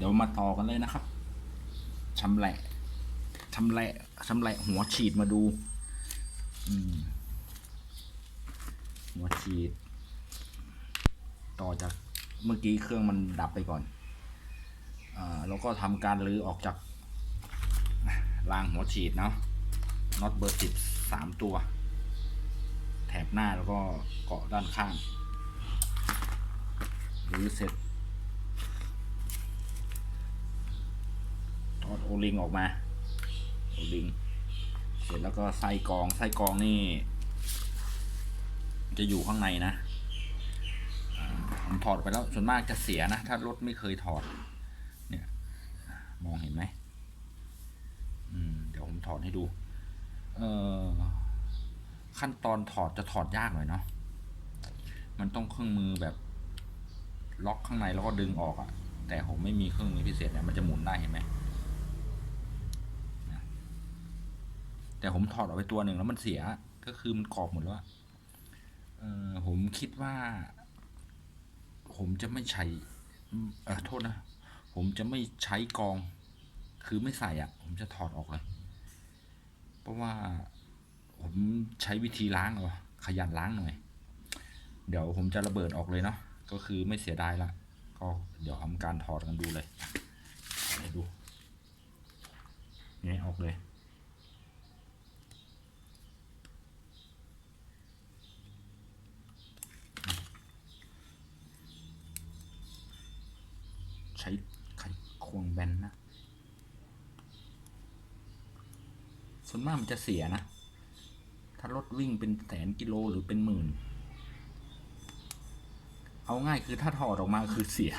เดี๋ยวมาต่อกันเลยนะครับชำแหละชำแหละชำแหละหัวฉีดมาดูหัวฉีด ต่อจากเมื่อกี้เครื่องมันดับไปก่อนอ่าแล้วก็ทำการรื้อออกจากรางหัวฉีดเนาะน็อตเบอร์สิบสามตัว แถบหน้าแล้วก็เกาะด้านข้างรื้อเสร็จ ถอด โอลิงออกมาโอลิงเสร็จแล้วก็ไส้กองไส้กองนี่ จะอยู่ข้างในนะผมถอดไปแล้วส่วนมากจะเสียนะ ถ้ารถไม่เคยถอด เนี่ย มองเห็นไหมอืมเดี๋ยวผมถอดให้ดู เอ่อขั้นตอนถอดจะถอดยากหน่อยเนาะมันต้องเครื่องมือแบบล็อกข้างในแล้วก็ดึงออกอะแต่ผมไม่มีเครื่องมือพิเศษเนี่ยมันจะหมุนได้เห็นไหม แต่ผมถอดออกไปตัวหนึ่งแล้วมันเสีย ก็คือมันกรอบหมดแล้วเออผมคิดว่า ผมจะไม่ใช้อืมเออโทษนะ ผมจะไม่ใช้กอง คือไม่ใส่อะ ผมจะถอดออกเลย เพราะว่าผมใช้วิธีล้างเอาขยันล้างหน่อย เดี๋ยวผมจะระเบิดออกเลยเนาะ ก็คือไม่เสียดายละ ก็เดี๋ยวทำการถอดกันดูเลยดู นี่ออกเลย ใช้ไข ควงแบนนะ ส่วนมากมันจะเสียนะ ถ้ารถวิ่งเป็นแสนกิโลหรือเป็นหมื่น เอาง่ายคือถ้าถอดออกมาคือเสีย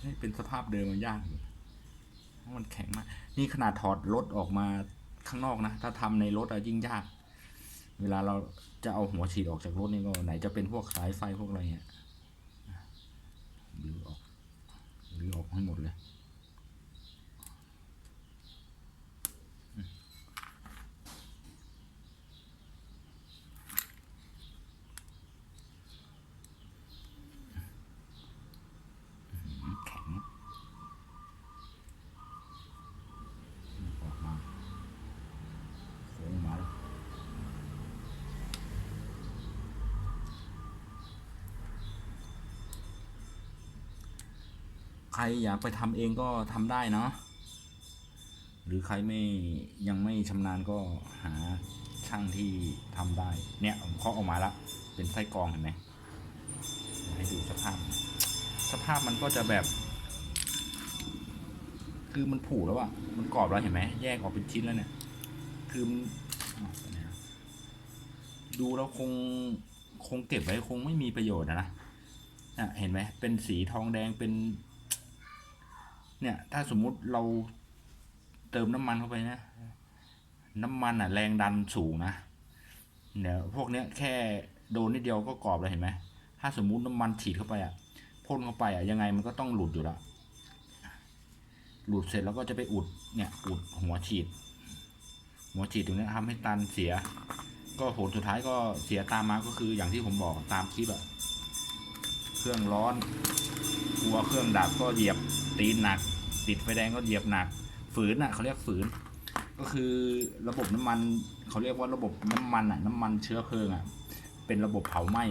ให้เป็นสภาพเดิมมันยากอยู่มันแข็งมาก นี่ขนาดถอดรถออกมาข้างนอกนะ ถ้าทำในรถอะยิ่งยาก เวลาเราจะเอาหัวฉีดออกจากรถนี่ก็ไหนจะเป็นพวกสายไฟพวกอะไรเงี้ยหรือออก หรือออกให้หมดเลย แข็งออกมาโค้งมาแล้ว ใครอยากไปทำเองก็ทำได้เนาะหรือใครไม่ยังไม่ชำนาญก็หาช่างที่ทำได้ เนี่ยผมเคาะออกมาแล้วเป็นไส้กรองเห็นไหมให้ดูสภาพ สภาพมันก็จะแบบ คือมันผุแล้วอะมันกรอบแล้วเห็นไหมแยกออกเป็นชิ้นแล้วเนี่ย คือดูแล้วคงคงเก็บไว้คงไม่มีประโยชน์นะนะเห็นไหมเป็นสีทองแดงเป็น เนี่ยถ้าสมมุติเราเติมน้ำมันเข้าไปนะ น้ำมันอะแรงดันสูงนะเดี๋ยวพวกเนี้ยแค่โดนนิดเดียวก็กรอบแล้วเห็นไหมถ้าสมมุติน้ำมันฉีดเข้าไปอะพ่นเข้าไปอะยังไงมันก็ต้องหลุดอยู่แล้วหลุดเสร็จแล้วก็จะไปอุดเนี่ยอุดหัวฉีด หัวฉีดตรงนี้ยทำให้ตันเสีย ก็ผลสุดท้ายก็เสียตามมาก็คืออย่างที่ผมบอกตามคลิปอะเครื่องร้อนกลัวเครื่องดับก็เหยียบ ตีนหนัก ติดไฟแดงก็เหยียบหนัก ฝืนอะเขาเรียกฝืน ก็คือระบบน้ำมันเขาเรียกว่าระบบน้ำมันอะ น้ำมันเชื้อเพลิงอะ เป็นระบบเผาไหม้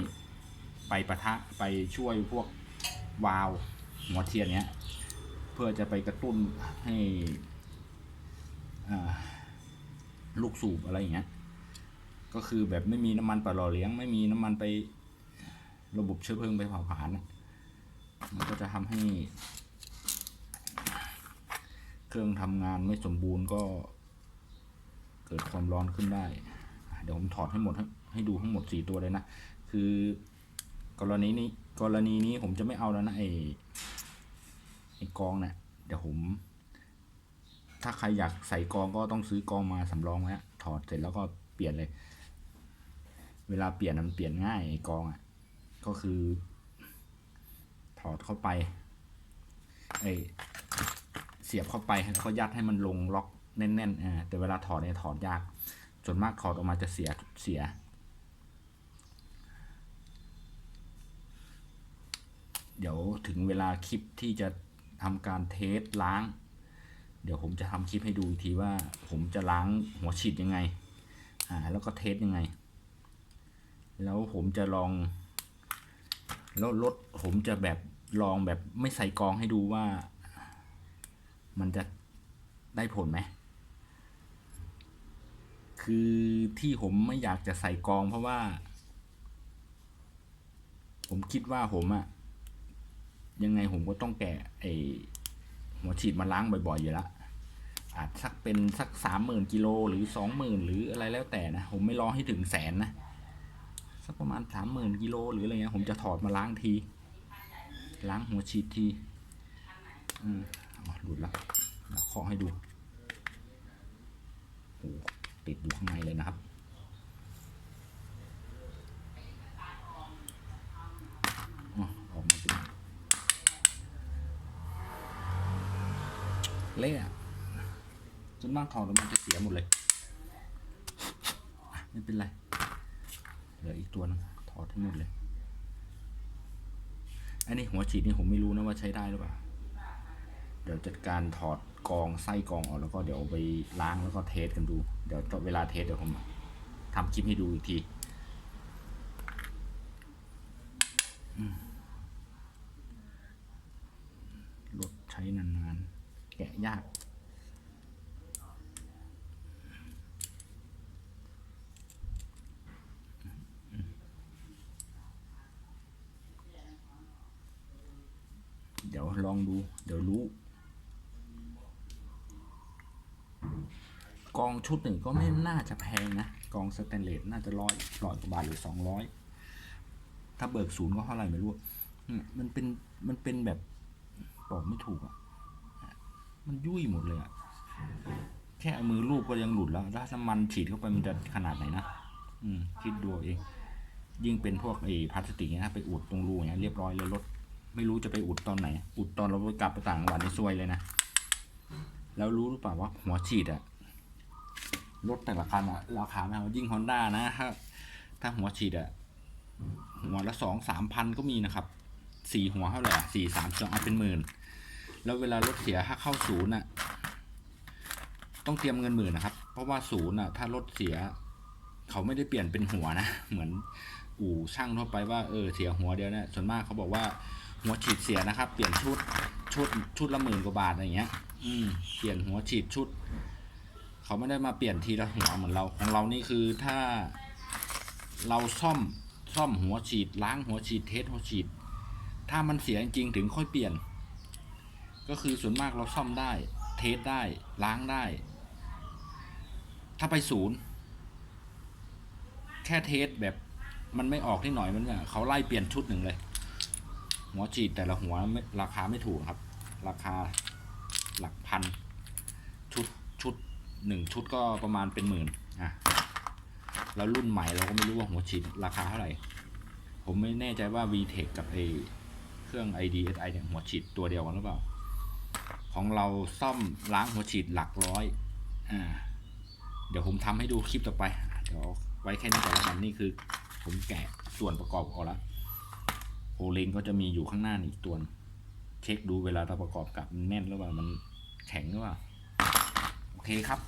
ไปปะทะไปช่วยพวกวาล์วหัวเทียนเนี้ย เพื่อจะไปกระตุ้นให้ลูกสูบอะไรอย่างเงี้ย ก็คือแบบไม่มีน้ำมันไปหล่อเลี้ยง ไม่มีน้ำมันไประบบเชื้อเพลิงไปเผาผลาญมันก็จะทำให้ เครื่องทำงานไม่สมบูรณ์ก็ เกิดความร้อนขึ้นได้ เดี๋ยวผมถอดให้หมดให้ให้ดูทั้งหมดสี่ตัวเลยนะ คือกรณีนี้กรณีนี้ผมจะไม่เอาแล้วนะไอ้ไอ้กองเนะี่ยเดี๋ยวผม ถ้าใครอยากใส่กองก็ต้องซื้อกองมาสำรองไว้ถอดเสร็จแล้วก็เปลี่ยนเลย เวลาเปลี่ยนมันเปลี่ยนง่ายไอ้กองอะ ก็คือ ถอดเข้าไปไอ เสียบเข้าไปแล้วก็ยัดให้มันลงล็อกแน่นๆอ่าแต่เวลาถอดเนี่ยถอดยาก ส่วนมากถอดออกมาจะเสียเสีย เดี๋ยวถึงเวลาคลิปที่จะทำการเทสล้าง เดี๋ยวผมจะทำคลิปให้ดูอีกทีว่าผมจะล้างหัวฉีดยังไงอ่าแล้วก็เทสยังไง แล้วผมจะลอง แล้วรถผมจะแบบลองแบบไม่ใส่กรองให้ดูว่า มันจะได้ผลไหม คือที่ผมไม่อยากจะใส่กองเพราะว่า ผมคิดว่าผมอะยังไงผมก็ต้องแกะไอหัวฉีดมาล้างบ่อยๆอยู่แล้วอาจสักเป็นสักสามหมื่นกิโลหรือสองหมื่นหรืออะไรแล้วแต่นะ ผมไม่รอให้ถึงแสนนะ สักประมาณสามหมื่นกิโลหรืออะไรเงี้ยผมจะถอดมาล้างที ล้างหัวฉีดที อืม หลุดละแล้วเคาะให้ดูโอ้ติดอยู่ข้างในเลยนะครับออกมาเป็นเละจนมากถอดแล้วมันจะเสียหมดเลยไม่เป็นไรเหลืออีกตัวหนึงถอดให้หมดเลย อันนี้หัวฉีดนี่ผมไม่รู้นะว่าใช้ได้หรือเปล่า เดี๋ยวจัดการถอดกองไส้กองออกแล้วก็เดี๋ยวไปล้างแล้วก็เทสกันดู เดี๋ยวเวลาเทสเดี๋ยวผมทำคลิปให้ดูอีกทีรถใช้นานๆ แกะยาก เดี๋ยวลองดู เดี๋ยวรู้ ก องชุดหนึ่งก็ไม่น่าจะแพงนะ กองสแตนเลสน่าจะร้อยร้อยกว่าบาทหรือสองร้อยถ้าเบิกศูนย์ก็เท่าไหร่ไม่รู้เนี่ยมันเป็นมันเป็นแบบบอกไม่ถูกอะ มันยุ่ยหมดเลยอะ แค่เอามือลูบก็ยังหลุดแล้ว ถ้าน้ำมันฉีดเข้าไปมันจะขนาดไหนนะอืมคิดดูเอาเองยิ่งเป็นพวกไอ้พลาสติกเนี่ยนะไปอุดตรงรูอย่างเงี้ยเรียบร้อยเลยรถไม่รู้จะไปอุดตอนไหน อุดตอนเราไปกลับไปต่างจังหวัดนี่ซวยเลยนะ แล้วรู้หรือเปล่าว่าหัวฉีดอะ รถแต่ละคันอะราคาไม่เอายิ่งฮอนด้านะถ้าถ้าหัวฉีดอะหัวละสองสามพันก็มีนะครับสี่หัวเท่าไหร่สี่สามสองเอาเป็นหมื่น แล้วเวลารถเสียถ้าเข้าศูนย์อะต้องเตรียมเงินหมื่นนะครับ เพราะว่าศูนย์อะถ้ารถเสีย เขาไม่ได้เปลี่ยนเป็นหัวนะ เหมือนอู่ช่างทั่วไปว่าเออเสียหัวเดียวเนี่ยส่วนมากเขาบอกว่าหัวฉีดเสียนะครับ เปลี่ยนชุดชุดชุดละหมื่นกว่าบาทอะไรเงี้ย อืมเปลี่ยนหัวฉีดชุด เขาไม่ได้มาเปลี่ยนทีละหัวเหมือนเราของเรานี่คือถ้าเราซ่อมซ่อมหัวฉีดล้างหัวฉีดเทสหัวฉีด ถ้ามันเสียจริงถึงค่อยเปลี่ยน ก็คือส่วนมากเราซ่อมได้ เทสได้ล้างได้ ถ้าไปศูนย์แค่เทสแบบมันไม่ออกที่หน่อยมันเนี่ยเขาไล่เปลี่ยนชุดหนึ่งเลย หัวฉีดแต่ละหัวราคาไม่ถูกครับ ราคาหลักพันชุด หนึ่งชุดก็ประมาณเป็นหมื่นอะแล้วรุ่นใหม่เราก็ไม่รู้ว่าหัวฉีดราคาเท่าไหร่ ผมไม่แน่ใจว่า VTEC กับไอเครื่อง IDSI เนี่ยหัวฉีดตัวเดียวกันหรือเปล่า ของเราซ่อมล้างหัวฉีดหลักร้อย อ่า เดี๋ยวผมทำให้ดูคลิปต่อไป เดี๋ยวไว้แค่นี้ก่อนล้วกันนี่คือ ผมแกะส่วนประกอบออกแล้วโอเลงก็จะมีอยู่ข้างหน้านี่อีกตัว เช็คดูเวลาเราประกอบกับแน่นหรือเปล่ามันแข็งหรือเปล่า โอเคครับ